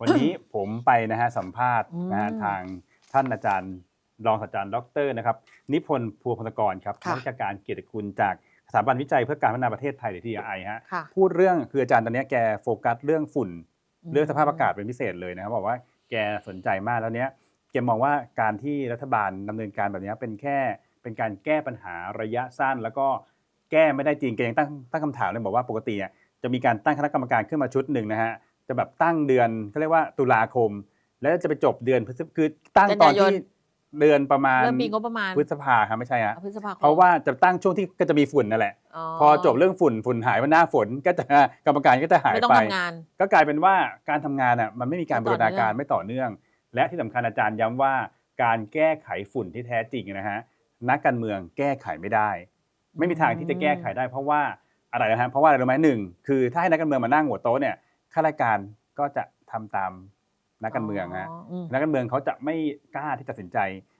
วันนี้ผมไปนะฮะสัมภาษณ์นะฮะอืมทางท่านอาจารย์รองศาสตราจารย์ดรนะครับนิพนธ์พัวพลกรครับค่ะนักวิชาการเกียรติคุณจากสถาบันวิจัยเพื่อการพัฒนาประเทศไทยหรือ TRI ฮะค่ะพูดเรื่องคืออาจารย์ตอนเนี้ยแกโฟกัสเรื่องฝุ่นอืมเรื่องสภาพอากาศเป็นพิเศษเลยนะครับบอกว่าแกสนใจมากแล้วเนี้ยแกมองว่าการที่รัฐบาลดำเนินการแบบเนี้ยเป็นแค่เป็นการแก้ปัญหาระยะสั้น แล้วก็แก้ไม่ได้จริงแกยังตั้งตั้งคำถามเลยบอกว่าปกติอะจะมีการตั้งคณะกรรมการขึ้นมาชุดหนึ่งนะฮะ จะแบบตั้งเดือนเขาเรียกว่าตุลาคม แล้วจะไปจบเดือนพฤษภคือตั้งตอนกันยายนที่เดือนประมาณเริ่มมีงบประมาณพฤษภาครับไม่ใช่ฮะพฤษภาคมเพราะว่าจะตั้งช่วงที่ก็จะมีฝุ่นนั่นแหละ พอจบเรื่องฝุ่นฝุ่นหายวันหน้าฝนก็จะกรรมการก็จะหายไม่ต้องไปทำงานก็กลายเป็นว่าการทำงานอะมันไม่มีการไม่บูต่รอณาเนื่องการไม่ต่อเนื่อง และที่สำคัญอาจารย์ย้ำว่าการแก้ไขฝุ่นที่แท้จริงนะฮะนักการเมืองแก้ไขไม่ได้ ไม่มีทางที่จะแก้ไขได้ เพราะว่าอะไรนะฮะเพราะว่าอะไรรู้ไหมหนึ่งคือถ้าให้นักการเมืองมานั่งหัวโต๊ะเนี่ย ข้าราชการก็จะทำตามนักการเมืองฮะอืมนักการเมืองเขาจะไม่กล้าที่จะตัดสินใจ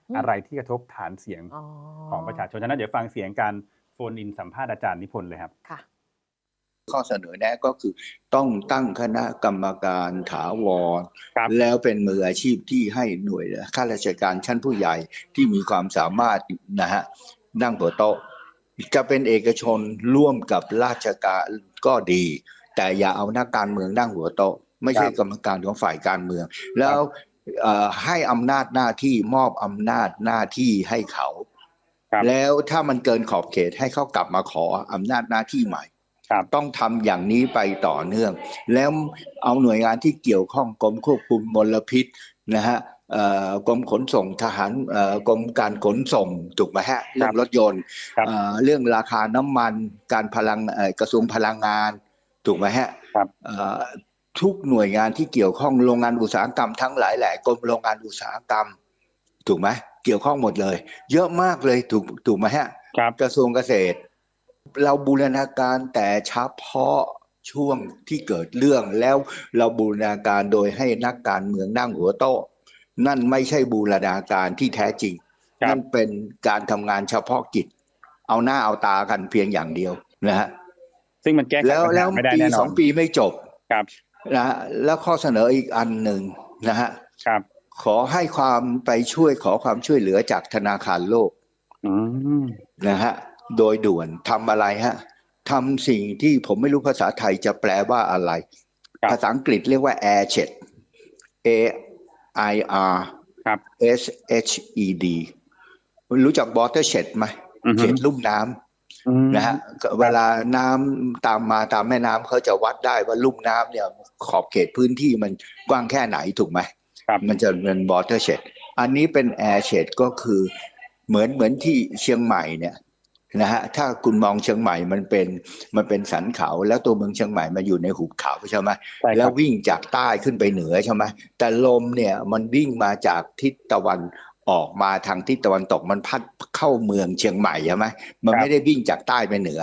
อืมอะไรที่กระทบฐานเสียงอ๋อของประชาชนฉะนั้นเดี๋ยวฟังเสียงการโฟนอินสัมภาษณ์อาจารย์นิพนธ์เลยครับค่ะข้อเสนอแนะก็คือต้องตั้งคณะกรรมการถาวรครับแล้วเป็นมืออาชีพที่ให้หน่วยข้าราชการชั้นผู้ใหญ่ที่มีความสามารถนะฮะนั่งหัวโต๊ะจะเป็นเอกชนร่วมกับราชการก็ดี แต่อย่าเอานักการเมืองนั่งหัวโต๊ะไม่ใช่ครับกรรมการของฝ่ายการเมือง แล้วเอ่อให้อำนาจหน้าที่มอบอำนาจหน้าที่ให้เขาครับแล้วถ้ามันเกินขอบเขตให้เขากลับมาขออำนาจหน้าที่ใหม่ครับต้องทำอย่างนี้ไปต่อเนื่อง แล้วเอาหน่วยงานที่เกี่ยวข้องกรมควบคุมมลพิษนะฮะเอ่อกรมขนส่งทหารเอ่อกรมการขนส่งถูกไหมฮะเรื่องรถยนต์ครับเอ่อเรื่องราคาน้ำมันการพลังเอ่อกระทรวงพลังงาน ถูกไหมฮะครับเอ่อทุกหน่วยงานที่เกี่ยวข้องโรงงานอุตสาหกรรมทั้งหลายแหล่กรมโรงงานอุตสาหกรรม ถูกไหมเกี่ยวข้องหมดเลย เยอะมากเลยถูกถูกไหมฮะครับกระทรวงเกษตร เราบูรณาการแต่เฉพาะช่วงที่เกิดเรื่องแล้วเราบูรณาการโดยให้นักการเมืองนั่งหัวโต๊ะ นั่นไม่ใช่บูรณาการที่แท้จริงครับนั่นเป็นการทำงานเฉพาะกิจ เอาหน้าเอาตากันเพียงอย่างเดียวนะฮะ ซึ่งมันแก้ไขแล้วปัญแล้หาวไม่ได้ปีแน่นสออนงปีไม่จบครับนะฮะแล้วข้อเสนออีกอันหนึ่งนะฮะครับ ขอให้ความไปช่วยขอความช่วยเหลือจากธนาคารโลกอืมนะฮะโดยด่วนทำอะไรฮะทำสิ่งที่ผมไม่รู้ภาษาไทยจะแปลว่าอะไรครับภาษาอังกฤษเรียกว่า air jet A I R ครับ S H E D รู้จัก water jet ไหมอือฮึเจ็ดลุ่มน้ำอืม นะฮะก็เวลาน้ำตามมาตามแม่น้ำเขาจะวัดได้ว่าลุ่มน้ำเนี่ยขอบเขตพื้นที่มันกว้างแค่ไหนถูกไหมครับมันจะเป็น water shed อันนี้เป็น air shed ก็คือเหมือนเหมือนที่เชียงใหม่เนี่ยนะฮะถ้าคุณมองเชียงใหม่มันเป็นมันเป็นสันเขาแล้วตัวเมืองเชียงใหม่มาอยู่ในหุบเขาใช่ไหมใช่คแล้รัวบวิ่งจากใต้ขึ้นไปเหนือใช่ไหมแต่ลมเนี่ยมันวิ่งมาจากทิศตะวัน ออกมาทางทิศตะวันตกมันพัดเข้าเมืองเชียงใหม่ใช่ไหมมันครับไม่ได้วิ่งจากใต้ไปเหนือ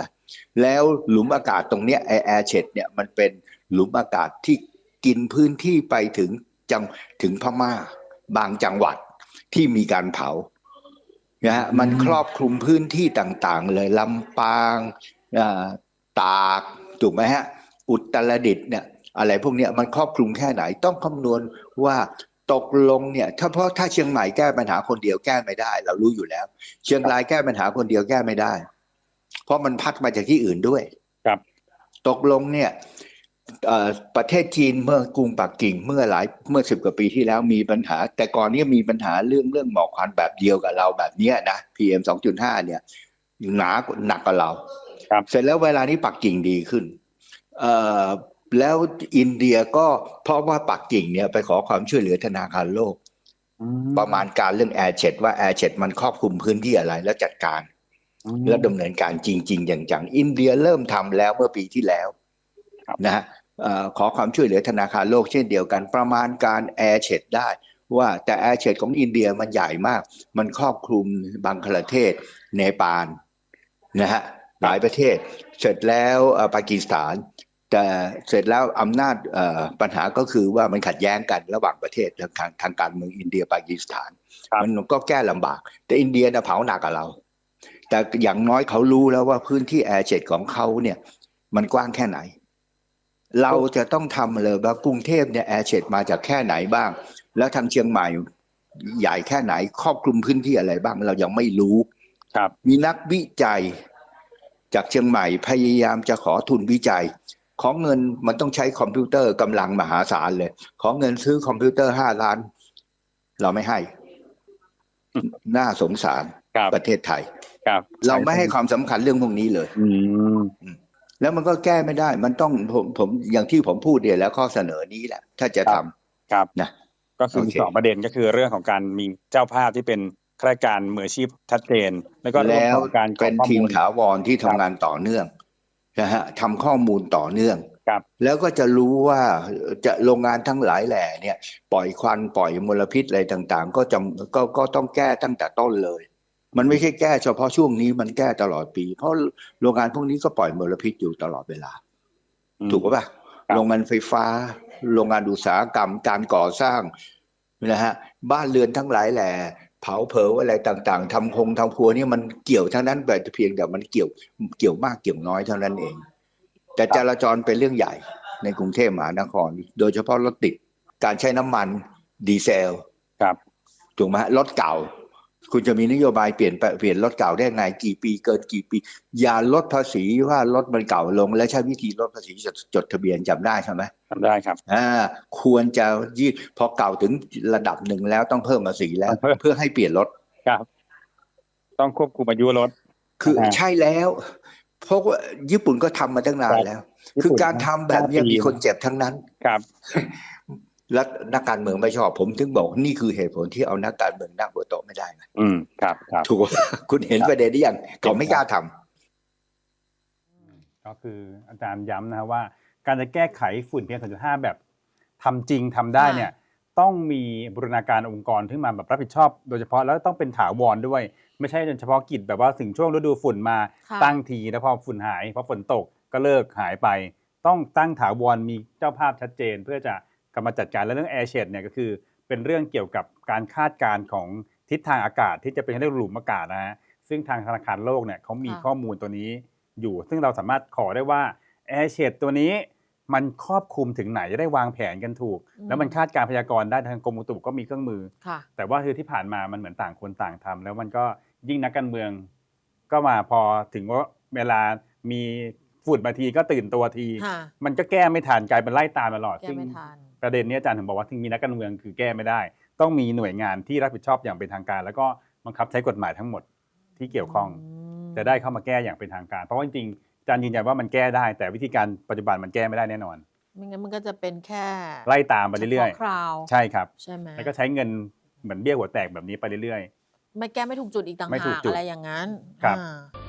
แล้วหลุมอากาศตรงเนี้ยไอแอร์เชดเนี่ยมันเป็นหลุมอากาศที่กินพื้นที่ไปถึงจังถึงพม่า บางจังหวัดที่มีการเผานะฮะมันครอบคลุมพื้นที่ต่างๆ เลยลำปางอ่าตากถูกไหมฮะอุตรดิตถ์เนี่ยอะไรพวกเนี้ยมันครอบคลุมแค่ไหนต้องคำนวณว่า ตกลงเนี่ยถ้าเพราะถ้าเชียงใหม่แก้ปัญหาคนเดียวแก้ไม่ได้ เรารู้อยู่แล้ว เชียงรายแก้ปัญหาคนเดียวแก้ไม่ได้ เพราะมันพัดมาจากที่อื่นด้วย ครับ ตกลงเนี่ยเอ่อประเทศจีนเมื่อกรุงปักกิ่งเมื่อหลายเมื่อสิบกว่าปีที่แล้วมีปัญหา แต่ก่อนเนี้มีปัญหาเรื่องเรื่องหมอกควันแบบเดียวกับเราแบบเนี้ยนะ PM 2.5เนี่ยหนากว่าหนักกว่าเราครับเสร็จแล้วเวลานี้ปักกิ่งดีขึ้นเอ่อ แล้วอินเดียก็เพราะว่าปักกิ่งเนี่ยไปขอความช่วยเหลือธนาคารโลกอืประมาณการเรื่องแอร์เ t ว่าแอร์เ t มันครอบคลุมพื้นที่อะไรแล้วจัดการอืมและดำเนินการจริง ๆ อย่างจังอินเดียเริ่มทำแล้วเมื่อปีที่แล้วครับนะฮะเอ่อขอความช่วยเหลือธนาคารโลกเช่นเดียวกัน ประมาณการแอร์เ t ได้ว่าแต่แอร์เ t ของอินเดียมันใหญ่มาก มันครอบคลุมบังคลาเทศ เนปาลนะฮะหลายประเทศ เสร็จแล้วเอ่อปากีสถาน แต่เสร็จแล้วอำนาจเอ่อปัญหาก็คือว่ามันขัดแย้งกันระหว่างประเทศทางทางการเมืองอินเดียปากีสถานครับมันก็แก้ลำบาก แต่อินเดียน่ะเผาหนักกับเรา แต่อย่างน้อยเขารู้แล้วว่าพื้นที่แอร์เจ็ของเขาเนี่ยมันกว้างแค่ไหน เราจะต้องทำเลยว่ากรุงเทพเนี่ยแอร์เชดมาจากแค่ไหนบ้าง แล้วทางเชียงใหม่ใหญ่แค่ไหนครอบคลุมพื้นที่อะไรบ้างเรายังไม่รู้ครับ มีนักวิจัย จากเชียงใหม่พยายามจะขอทุนวิจัย ขอเงินมันต้องใช้คอมพิวเตอร์กำลังมหาศาลเลย ขอเงินซื้อคอมพิวเตอร์ห้าล้าน เราไม่ให้ น่าสงสารครับประเทศไทย ครับ เราไม่ให้ความสำคัญเรื่องพวกนี้เลย อืมแล้วมันก็แก้ไม่ได้ มันต้องผมผมอย่างที่ผมพูดเนี่ยแล้วข้อเสนอนี้แหละ ถ้าจะทำครับนะก็คือมีโอเคสองประเด็นก็คือเรื่องของการมีเจ้าภาพที่เป็นข้าราชการมืออาชีพชัดเจน แล้วก็เรื่องแล้วของการกรเป็อกนข้อทีมมูลถาวรที่ทำงานต่อเนื่อง นะฮะทำข้อมูลต่อเนื่องครับแล้วก็จะรู้ว่าจะโรงงานทั้งหลายแหล่เนี่ยปล่อยควันปล่อยมลพิษอะไรต่างๆ ก็จำก็ก็ต้องแก้ตั้งแต่ต้นเลย มันไม่ใช่แก้เฉพาะช่วงนี้มันแก้ตลอดปี เพราะโรงงานพวกนี้ก็ปล่อยมลพิษอยู่ตลอดเวลาอืมถูกปะครับโรงงานไฟฟ้า โรงงานอุตสาหกรรมการก่อสร้างนะฮะบ้านเรือนทั้งหลายแหล่เผาเผาอะไรต่างๆทำคงทำครัวเนี่ยมันเกี่ยวทั้งนั้นแต่เพียงแต่มันเกี่ยวเกี่ยวมากเกี่ยวน้อยเท่านั้นเอง แต่จราจรเป็นเรื่องใหญ่ในกรุงเทพมหานคร โดยเฉพาะรถติดการใช้น้ำมันดีเซลครับถูกไหมฮะรถเก่า คุณจะมีนโยบายเปลี่ยนไปเปลี่ยนรถเก่าได้ไงกี่ปีเกินกี่ปี อย่าลดภาษีว่ารถมันเก่าลง และใช้วิธีลดภาษีจดจดทะเบียนจำได้ใช่ไหมทำได้ครับอ่าควรจะยืดพอเก่าถึงระดับหนึ่งแล้วต้องเพิ่มภาษีแล้ว เพิ่มเพื่อให้เปลี่ยนรถครับ ต้องควบคุมอายุรถ คืออ่าใช่แล้วเพราะว่าญี่ปุ่นก็ทำมาตั้งนานครับแล้วญี่คือปุ่นการทำแบบเนี้ยห้าปีมีคนเจ็บทั้งนั้นครับ และนักการเมืองไม่ชอบ ผมถึงบอกนี่คือเหตุผลที่เอานักการเมืองนั่งหัวโต๊ะไม่ได้นะอืมครับครับถูกปะคุณเห็นประเด็นนี้ยังเขาไม่กล้าทำก็คืออาจารย์ย้ำนะครับว่า การจะแก้ไขฝุ่น PM 2.5แบบทำจริงทำได้เนี่ย ต้องมีบูรณาการองค์กรที่มาแบบรับผิดชอบ โดยเฉพาะแล้วต้องเป็นถาวรด้วย ไม่ใช่เฉพาะกิจแบบว่าถึงช่วงฤดูฝุ่นมาค่ะตั้งทีแล้วพอฝุ่นหายพอฝนตกก็เลิกหายไป ต้องตั้งถาวรมีเจ้าภาพชัดเจนเพื่อจะ กำมาจัดการและเรื่องแอร์เชดเนี่ยก็คือเป็นเรื่องเกี่ยวกับการคาดการณ์ของทิศทางอากาศที่จะเป็นเรื่องหลุมอากาศนะฮะซึ่งทางธนาคารโลกเนี่ยเขามีค่ะข้อมูลตัวนี้อยู่ ซึ่งเราสามารถขอได้ว่าแอร์เชดตัวนี้มันครอบคลุมถึงไหนจะได้วางแผนกันถูก แล้วมันคาดการณ์พยากรณ์ได้ทางกรมอุตุก็มีเครื่องมือค่ะแต่ว่าคือที่ผ่านมามันเหมือนต่างคนต่างทำแล้วมันก็ยิ่งนักการเมือง ก็มาพอถึงว่าเวลามีฝุ่นมาทีก็ตื่นตัวทีค่ะมันก็แก้ไม่ทันกลายเป็นไล่ตามตลอดแก้ซึ่งไม่ทัน ประเด็นนี้อาจารย์ถึงบอกว่าถึงมีนักการเมืองคือแก้ไม่ได้ ต้องมีหน่วยงานที่รับผิดชอบอย่างเป็นทางการ แล้วก็บังคับใช้กฎหมายทั้งหมดที่เกี่ยวข้องมจะได้เข้ามาแก้อย่างเป็นทางการ เพราะว่าจริงๆอาจารย์ยืนยันว่ามันแก้ได้ แต่วิธีการปัจจุบันมันแก้ไม่ได้แน่นอนไม่งั้นมันก็จะเป็นแค่ไล่ตามไปเรื่อยฉพาะคราวๆใช่ครับใช่ไหมแล้วก็ใช้เงินเหมือนเบี้ยหัวแตกแบบนี้ไปเรื่อยไม่แก้ไม่ถูกจุดอีกต่างไม่ถูกหากจุดอะไรอย่างนั้นครับอ่า